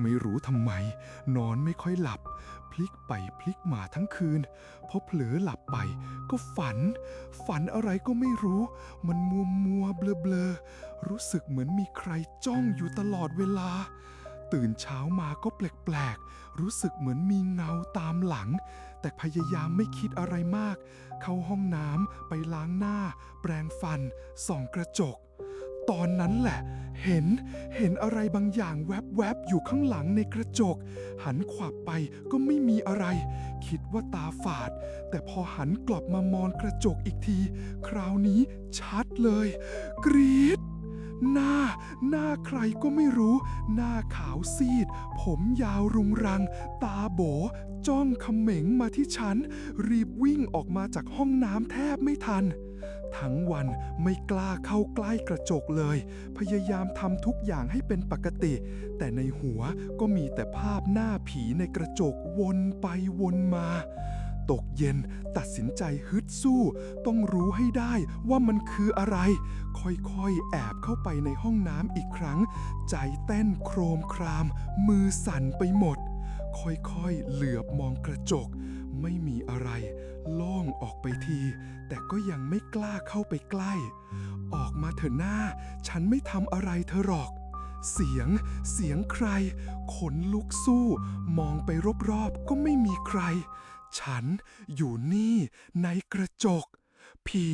ไม่รู้ทำไม นอนไม่ค่อยหลับ พลิกไปพลิกมาทั้งคืนพอเผลอหลับไป ก็ฝัน ฝันอะไรก็ไม่รู้ มันมัวมัวเบลอเบลอรู้สึกเหมือนมีใครจ้องอยู่ตลอดเวลา ตื่นเช้ามาก็แปลกๆ รู้สึกเหมือนมีเงาตามหลัง แต่พยายามไม่คิดอะไรมาก เข้าห้องน้ำไปล้างหน้า แปรงฟันส่องกระจก ตอนนั้นแหละ เห็นเห็นอะไรบางอย่างแวบๆอยู่ข้างหลังในกระจก หันขวับไปก็ไม่มีอะไร คิดว่าตาฝาด แต่พอหันกลับมามองกระจกอีกที คราวนี้ชัดเลย กรีดหน้า หน้าใครก็ไม่รู้ หน้าขาวซีด ผมยาวรุงรัง ตาโบ จ้องเขม็งมาที่ฉัน รีบวิ่งออกมาจากห้องน้ำแทบไม่ทัน ทั้งวันไม่กล้าเข้าใกล้กระจกเลย พยายามทำทุกอย่างให้เป็นปกติ แต่ในหัวก็มีแต่ภาพหน้าผีในกระจกวนไปวนมา ตกเย็นตัดสินใจฮึดสู้ ต้องรู้ให้ได้ว่ามันคืออะไร ค่อยๆ แอบเข้าไปในห้องน้ำอีกครั้ง ใจเต้นโครมคราม มือสั่นไปหมด ค่อยๆ เหลือบมองกระจก ไม่มี ออกไปที แต่ก็ยังไม่กล้าเข้าไปใกล้ ออกมาเถอะหน้า ฉันไม่ทำอะไรเธอหรอก เสียง เสียงใคร ขนลุกสู้ มองไปรอบๆ ก็ไม่มีใคร ฉันอยู่นี่ในกระจก ผี